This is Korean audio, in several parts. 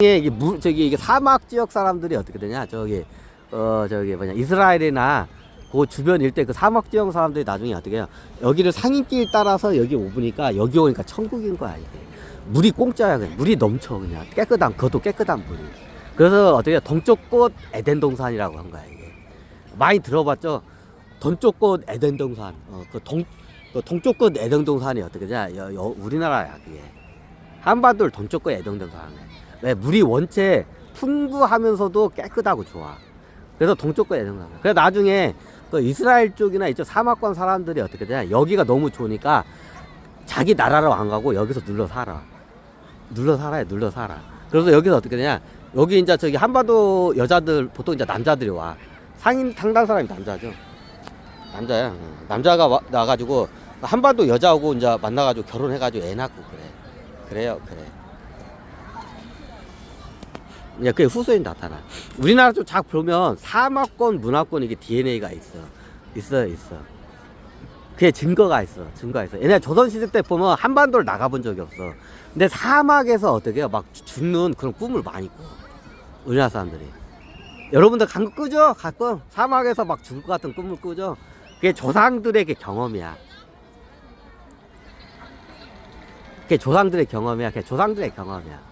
이게 무, 저기 이게 사막 지역 사람들이 어떻게 되냐? 저기 어 저기 뭐냐? 이스라엘이나 그 주변 일대 그 사막 지역 사람들이 나중에 어떻게 해요? 여기를 상인길 따라서 여기 오보니까 여기 오니까 천국인 거야 이게. 물이 공짜야 그냥. 물이 넘쳐 그냥. 깨끗한 그것도 깨끗한 물이. 그래서 어떻게 해요? 동쪽 꽃 에덴 동산이라고 한 거야 이게. 많이 들어봤죠? 동쪽 꽃 에덴 동산. 어 그 동 그 동쪽 꽃 에덴 동산이 어떻게 되냐? 여, 여, 우리나라야 그게. 한반도를 동쪽 꽃 에덴 동산에 왜 물이 원체 풍부하면서도 깨끗하고 좋아. 그래서 동쪽 거에 되는 거야. 그래 나중에 그 이스라엘 쪽이나 이쪽 사막권 사람들이 어떻게 되냐 여기가 너무 좋으니까 자기 나라로 안 가고 여기서 눌러 살아. 눌러 살아요, 눌러 살아. 그래서 여기서 어떻게 되냐 여기 이제 저기 한반도 여자들 보통 이제 남자들이 와. 상인 상당 사람이 남자죠. 남자야. 응. 남자가 와, 나가지고 한반도 여자하고 이제 만나가지고 결혼해가지고 애 낳고 그래. 그래요, 그래. 야, 그게 후손이 나타나. 우리나라 좀 잘 보면 사막권, 문화권 이게 DNA가 있어. 있어, 있어. 그게 증거가 있어. 증거가 있어. 옛날 조선시대 때 보면 한반도를 나가본 적이 없어. 근데 사막에서 어떻게 해요? 막 죽는 그런 꿈을 많이 꿔. 우리나라 사람들이. 여러분들 간거 꾸죠? 가끔 사막에서 막 죽을 것 같은 꿈을 꾸죠? 그게 조상들에게 경험이야. 그게 조상들의 경험이야. 그게 조상들의 경험이야.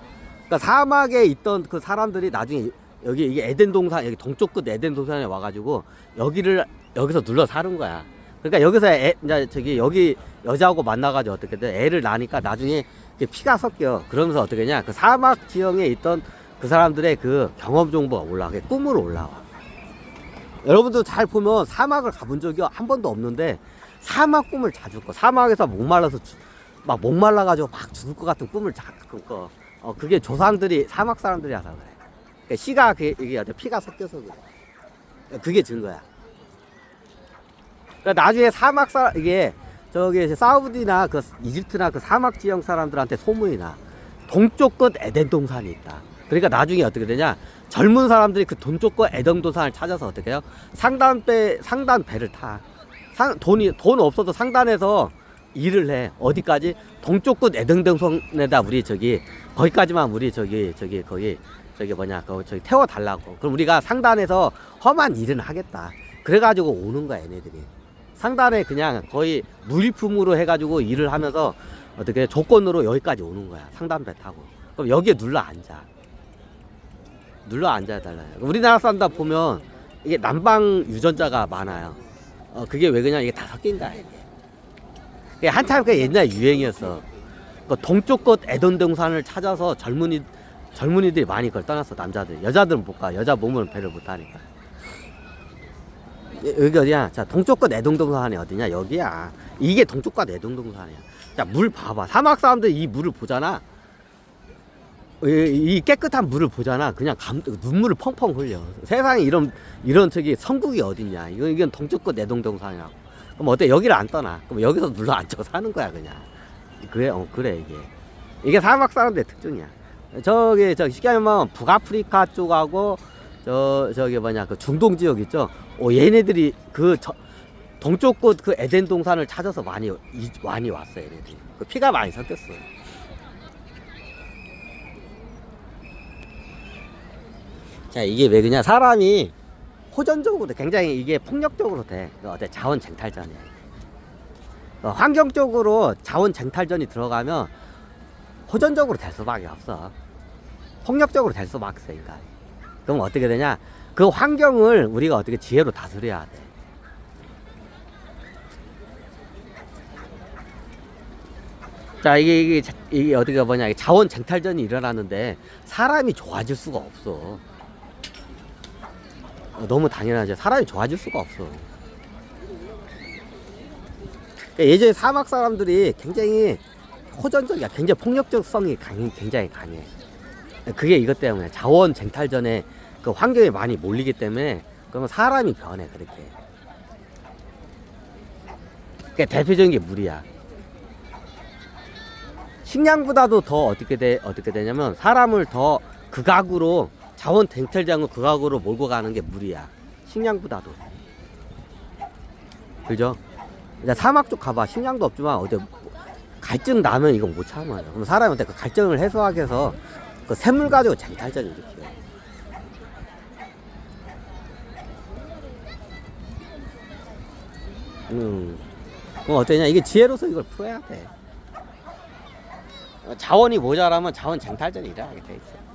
그러니까 사막에 있던 그 사람들이 나중에 여기 이게 에덴 동산 여기 동쪽 끝 에덴 동산에 와가지고 여기를 여기서 눌러 사는 거야. 그러니까 여기서 애, 이제 저기 여기 여자하고 만나가지고 어떻게 돼 애를 낳으니까 나중에 피가 섞여. 그러면서 어떻게 냐그 사막 지형에 있던 그 사람들의 그 경험 정보가 올라와. 그게 꿈으로 올라와. 여러분도 잘 보면 사막을 가본 적이 한 번도 없는데 사막 꿈을 자주 꿔. 사막에서 목말라서 죽- 막 목말라가지고 막 죽을 것 같은 꿈을 자꾸 꿔. 어, 그게 조상들이, 사막 사람들이라서 그래. 그러니까 씨가, 그, 이게 어때, 피가 섞여서 그래. 그게 증거야. 그러니까 나중에 사막 사, 이게, 저기, 사우디나 그, 이집트나 그 사막 지형 사람들한테 소문이 나. 동쪽 끝 에덴 동산이 있다. 그러니까 나중에 어떻게 되냐. 젊은 사람들이 그 동쪽 끝 에덴 동산을 찾아서 어떻게 해요? 상단배, 상단 배를 타. 상, 돈이, 돈 없어도 상단에서 일을 해. 어디까지? 동쪽 끝 에덴 동산에다 우리 저기 거기까지만 우리 저기 저기 거기 저기 뭐냐 그 저기 태워 달라고. 그럼 우리가 상단에서 험한 일은 하겠다. 그래가지고 오는 거야 얘네들이. 상단에 그냥 거의 무리품으로 해가지고 일을 하면서 어떻게 조건으로 여기까지 오는 거야. 상단 배 타고. 그럼 여기에 눌러 앉아. 눌러 앉아야 달라요. 우리나라 사람들 보면 이게 난방 유전자가 많아요. 어 그게 왜 그냥 이게 다 섞인다 이게. 한참 그 옛날 유행이었어. 그 동쪽 끝 에덴 동산을 찾아서 젊은이 젊은이들이 많이 그걸 떠났어 남자들. 여자들은 못 가. 여자 몸은 배를 못 하니까. 여- 여기 어디야? 자 동쪽 끝 에덴 동산이 어디냐? 여기야. 이게 동쪽 끝 에덴 동산이야. 자물 봐봐. 사막 사람들 이 물을 보잖아. 이, 이 깨끗한 물을 보잖아. 그냥 감, 눈물을 펑펑 흘려. 세상에 이런 이런 저기 성국이 어딨냐? 이건 이건 동쪽 끝 에덴 동산이라고. 그럼 어때? 여기를 안 떠나. 그럼 여기서 눌러 앉고 사는 거야, 그냥. 그래, 어, 그래, 이게. 이게 사막 사람들의 특징이야. 저기, 저, 쉽게 하면 북아프리카 쪽하고, 저, 저기 뭐냐, 그 중동 지역 있죠? 어, 얘네들이 그, 저, 동쪽 곳그 에덴 동산을 찾아서 많이, 이, 많이 왔어, 얘네들이. 그 피가 많이 섞였어. 자, 이게 왜 그냐? 사람이 호전적으로 굉장히 이게 폭력적으로 돼. 그 어때 자원 쟁탈전이야. 어, 환경적으로 자원 쟁탈전이 들어가면 호전적으로 될 수밖에 없어. 폭력적으로 될 수밖에 없으니까. 그럼 어떻게 되냐? 그 환경을 우리가 어떻게 지혜로 다스려야 돼. 자 이게 이게, 자- 이게 뭐냐? 이게 자원 쟁탈전이 일어나는데 사람이 좋아질 수가 없어. 어, 너무 당연하죠. 사람이 좋아질 수가 없어. 그러니까 예전에 사막 사람들이 굉장히 호전적이야. 굉장히 폭력적성이 강해, 굉장히 강해. 그게 이것 때문에 자원 쟁탈전에 그 환경에 많이 몰리기 때문에 그러면 사람이 변해 그렇게. 그러니까 대표적인 게 물이야. 식량보다도 더 어떻게 돼 어떻게 되냐면 사람을 더 극악으로 자원 쟁탈장을 극악으로 몰고 가는 게 물이야. 식량보다도. 그죠? 이제 사막 쪽 가봐. 식량도 없지만 어디 갈증 나면 이건 못 참아요. 그럼 사람한테 그 갈증을 해소하기 위해서 그 샘물 가지고 쟁탈전을 일으켜요. 음. 그럼 어떠냐? 이게 지혜로서 이걸 풀어야 돼. 어, 자원이 모자라면 자원 쟁탈전이 일어나게 돼 있어.